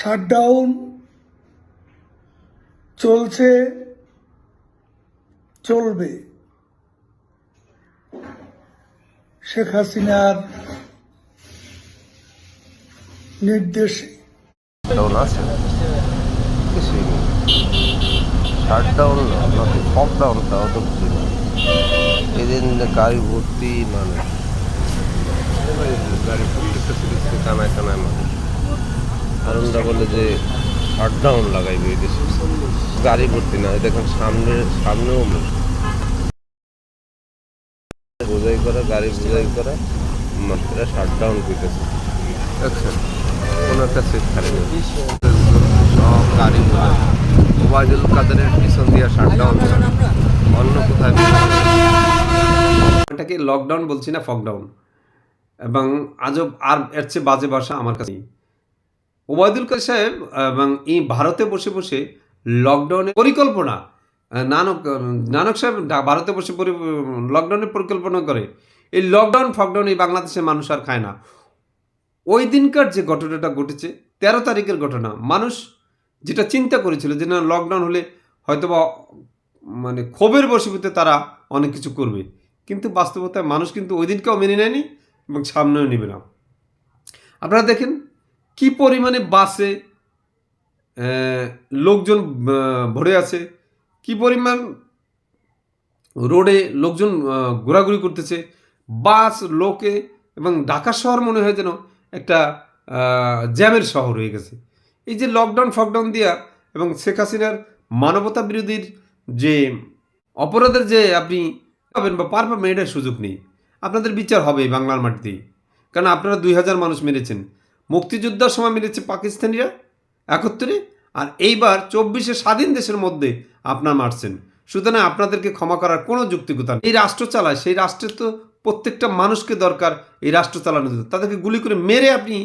Shutdown চলছে চলবে। শেখ হাসিনার নির্দেশে। ডাউন আছে? তাও এদিন গাড়ি ভর্তি গাড়ি কারণটা বলে যে শার্ট ডাউন লাগাইবে এই দেশে। গাড়ি ভর্তি না দেখেন সামনে, সামনেও বোঝাই করা, গাড়ি বোঝাই করা মানুষেরা শার্ট ডাউন করতেছে কোনো একটা অন্য কোথায় লকডাউন বলছি না ফকডাউন এবং আজব আর এর চেয়ে বাজে ভাষা আমার কাছে। ওবায়দুল কাদের সাহেব, এবং এই ভারতে বসে বসে লকডাউনের পরিকল্পনা নানক নানক সাহেব ভারতে বসে লকডাউনের পরিকল্পনা করে, এই লকডাউন ফকডাউন এই বাংলাদেশের মানুষ আর খায় না। ওই দিনকার যে ঘটনাটা ঘটেছে, তেরো তারিখের ঘটনা, মানুষ যেটা চিন্তা করেছিল যে না লকডাউন হলে হয়তোবা মানে ক্ষোভের বশীভূতে তারা অনেক কিছু করবে। কিন্তু বাস্তবতায় মানুষ কিন্তু ওই দিনকেও মেনে নেয়নি এবং সামনেও নেবে না। আপনারা দেখেন কি পরিমাণে বাসে লোকজন ভরে আছে, কি পরিমাণ রোডে লোকজন ঘোরাঘুরি করতেছে, বাস, লোকে এবং ঢাকা শহর মনে হয় যেন একটা জ্যামের শহর হয়ে গেছে। এই যে লকডাউন ফকডাউন দিয়া এবং শেখ হাসিনার মানবতা বিরোধীর যে অপরাধের যে আপনি পাবেন বা পার পাবেন, এটার সুযোগ নেই। আপনাদের বিচার হবে বাংলার মাটিতেই। কারণ আপনারা দুই হাজার মানুষ মেরেছেন। মুক্তিযোদ্ধার সময় মিলেছে পাকিস্তানিরা একত্রে, আর এইবার চব্বিশে স্বাধীন দেশের মধ্যে আপনার মারছেন। সুতরাং আপনাদেরকে ক্ষমা করার কোনো যুক্তিকতা নেই। এই রাষ্ট্র চালায়, সেই রাষ্ট্রের তো প্রত্যেকটা মানুষকে দরকার এই রাষ্ট্র চালানোর জন্য। তাদেরকে গুলি করে মেরে আপনি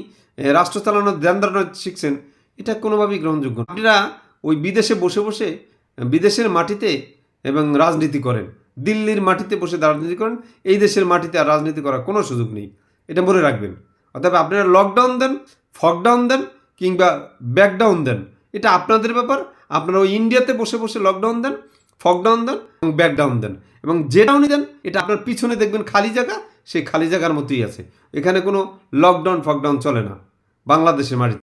রাষ্ট্র চালানোর ধ্যান ধারণা শিখছেন, এটা কোনোভাবেই গ্রহণযোগ্য। আপনারা ওই বিদেশে বসে বসে বিদেশের মাটিতে এবং রাজনীতি করেন। দিল্লির মাটিতে বসে রাজনীতি করেন, এই দেশের মাটিতে আর রাজনীতি করার কোনো সুযোগ নেই। এটা মনে রাখবেন। অর্থাৎ আপনারা লকডাউন দেন ফকডাউন দেন, কিংবা ব্যাকডাউন দেন। এটা আপনাদের ব্যাপার। আপনারা ওই ইন্ডিয়াতে বসে বসে লকডাউন দেন ফকডাউন দেন, এবং ব্যাকডাউন দেন। এবং যে ডাউনই দেন এটা আপনার পিছনে দেখবেন খালি জায়গা, সেই খালি জায়গার মতোই আছে। এখানে কোনো লকডাউন ফকডাউন চলে না। বাংলাদেশের মাটিতে।